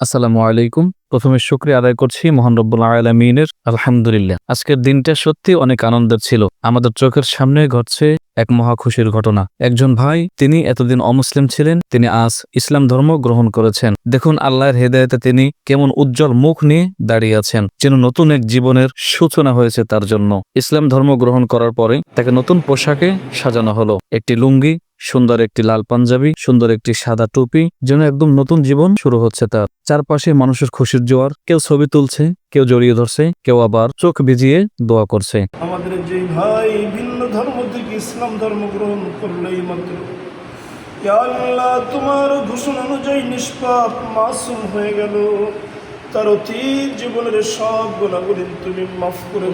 আসসালামু আলাইকুম। প্রথমে শুক্রিয়া আদায় করছি মোহান রব্বুল আলমিনের। আলহামদুলিল্লাহ। আজকের দিনটা সত্যি অনেক আনন্দের ছিল। আমাদের চোখের সামনে ঘটছে এক মহা খুশির ঘটনা। একজন ভাই, তিনি এতদিন অমুসলিম ছিলেন, তিনি আজ ইসলাম ধর্ম গ্রহণ করেছেন। দেখুন আল্লাহর হেদায়তে তিনি কেমন উজ্জ্বল মুখ নিয়ে দাঁড়িয়ে আছেন, যেন নতুন এক জীবনের সূচনা হয়েছে তার জন্য। ইসলাম ধর্ম গ্রহণ করার পরে তাকে নতুন পোশাকে সাজানো হলো। একটি লুঙ্গি সুন্দর একটি লাল পাঞ্জাবি সুন্দর একটি সাদা টুপি যেন একদম নতুন জীবন শুরু হচ্ছে তার। চারপাশে মানুষের খুশির জোয়ার কেউ ছবি তুলছে কেউ জড়িয়ে ধরছে কেউ আবার চোখ ভিজিয়ে দোয়া করছে। আমাদের যে ভাই ভিন্ন ধর্ম থেকে ইসলাম ধর্ম গ্রহণ করল এই মাত্র আল্লাহ তোমার ঘোষণা অনুযায়ী নিষ্পাপ মাসুম হয়ে গেল। তার অতীত জীবনের সব গুণাগুলি তুমি মাফ করে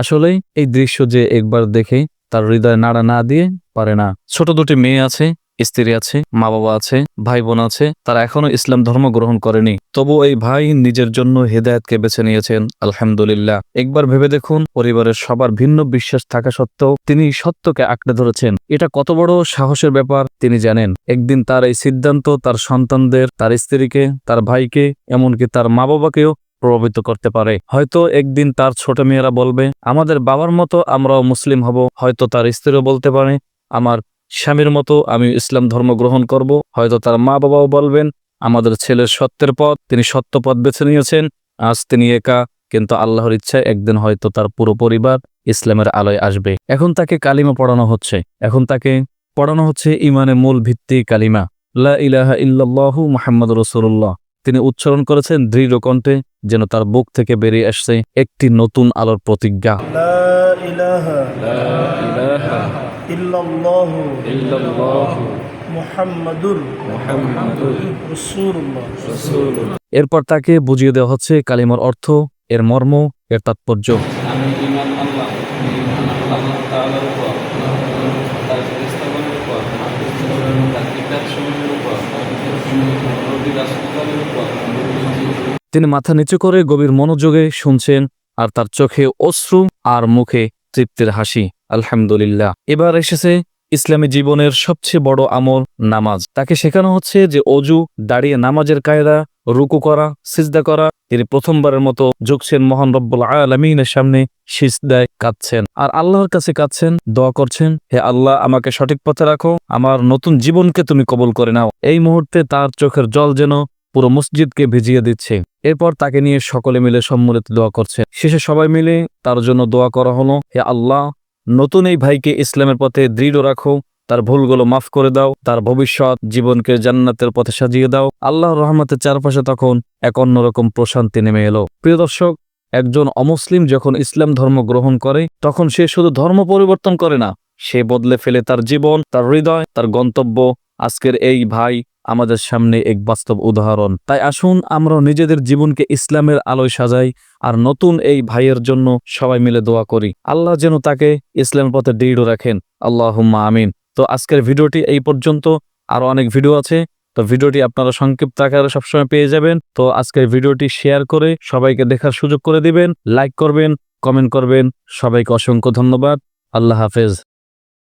আসলে এই দৃশ্য যে একবার দেখে তার হৃদয় নাড়া না দিয়ে পারে না। ছোট দুটি মেয়ে আছে, স্ত্রী আছে মা বাবা আছে ভাই বোন আছে, তারা এখনও ইসলাম ধর্ম গ্রহণ করেনি। তবু এই ভাই নিজের জন্য হেদায়তকে বেছে নিয়েছেন, আলহামদুলিল্লাহ। একবার ভেবে দেখুন, পরিবারের সবার ভিন্ন বিশ্বাস থাকা সত্ত্বেও তিনি সত্যকে আঁকড়ে ধরেছেন। এটা কত বড় সাহসের ব্যাপার, তিনি জানেন। একদিন তার এই সিদ্ধান্ত তার সন্তানদের, তার স্ত্রীকে, তার ভাইকে, এমনকি তার মা বাবাকেও প্রভাবিত করতে পারে। হয়তো একদিন তার ছোট মেয়েরা বলবে, আমাদের বাবার মতো আমরাও মুসলিম হব। হয়তো তার স্ত্রীও বলতে পারে, আমার স্বামীর মতো আমি ইসলাম ধর্ম গ্রহণ করব। হয়তো তার মা বাবাও বলবেন, আমাদের ছেলের সত্যের পথ, তিনি সত্য পথ বেছে নিয়েছেন, আজ তিনি একা। কিন্তু আল্লাহর ইচ্ছায় একদিন হয়তো তার পুরো পরিবার ইসলামের আলোয় আসবে। এখন তাকে কালিমা পড়ানো হচ্ছে। এখন তাকে পড়ানো হচ্ছে ইমানে মূল ভিত্তি কালিমা। লা ইলাহা ইল্লাল্লাহু মুহাম্মদ রসুল্লাহ তিনি উচ্চারণ করেছেন দৃঢ় কণ্ঠে যেন তার বুক থেকে বেরিয়ে আসছে একটি নতুন আলোর প্রতিজ্ঞা। লা ইলাহা ইল্লাল্লাহু মুহাম্মাদুর রাসূলুল্লাহ। এরপর তাকে বুঝিয়ে দেওয়া হচ্ছে কালিমার অর্থ এর মর্ম এর তাৎপর্য। আমি ইমান আল্লাহ ইমান আল্লাহ তাআলার উপর তার ফেরেশতাগণের উপর তার কিতাবসমূহের উপর নবী রাসূলগণের উপর তিনি মাথা নিচু করে গভীর মনোযোগে শুনছেন আর তার চোখে অশ্রু আর মুখে তৃপ্তির হাসি। আলহামদুলিল্লাহ। এবার এসেছে ইসলামী জীবনের সবচেয়ে বড় আমল নামাজ। তাকে শেখানো হচ্ছে যে অজু, দাঁড়িয়ে নামাজের কায়দা, রুকু করা, সিজদা করা, তিনি প্রথমবারের মতো ঝুঁকছেন মহান রব্বুল আলমিনের সামনে সিজদায় কাঁদছেন। আর আল্লাহর কাছে কাঁদছেন, দোয়া করছেন, হে আল্লাহ, আমাকে সঠিক পথে রাখো, আমার নতুন জীবনকে তুমি কবল করে নাও। এই মুহূর্তে তার চোখের জল যেন পুরো মসজিদকে ভিজিয়ে দিচ্ছে। এরপর তাকে নিয়ে সকলে মিলে সম্মিলিত দোয়া করছে। শেষে সবাই মিলে তার জন্য দোয়া করা হলো, হে আল্লাহ নতুন এই ভাইকে ইসলামের পথে দৃঢ় রাখো, তার ভুলগুলো মাফ করে দাও, তার ভবিষ্যৎ জীবনকে জান্নাতের পথে সাজিয়ে দাও। আল্লাহর রহমতের চারপাশে তখন এক অন্যরকম প্রশান্তি নেমে এলো। প্রিয় দর্শক, একজন অমুসলিম যখন ইসলাম ধর্ম গ্রহণ করে, তখন সে শুধু ধর্ম পরিবর্তন করে না, সে বদলে ফেলে তার জীবন, তার হৃদয়, তার গন্তব্য, আজকের এই ভাই আমাদের সামনে এক বাস্তব উদাহরণ। তাই আসুন আমরা নিজেদের জীবনকে ইসলামের আলোয় সাজাই আর নতুন এই ভাইয়ের জন্য সবাই মিলে দোয়া করি। আল্লাহ যেন তাকে ইসলামের পথে দৃঢ় রাখেন। আল্লাহ আমিন। তো আজকের ভিডিওটি এই পর্যন্ত। আরও অনেক ভিডিও আছে। তো ভিডিওটি আপনারা সংক্ষিপ্ত আকারে সবসময় পেয়ে যাবেন। তো আজকের ভিডিওটি শেয়ার করে সবাইকে দেখার সুযোগ করে দিবেন। লাইক করবেন, কমেন্ট করবেন। সবাইকে অসংখ্য ধন্যবাদ। আল্লাহ হাফেজ।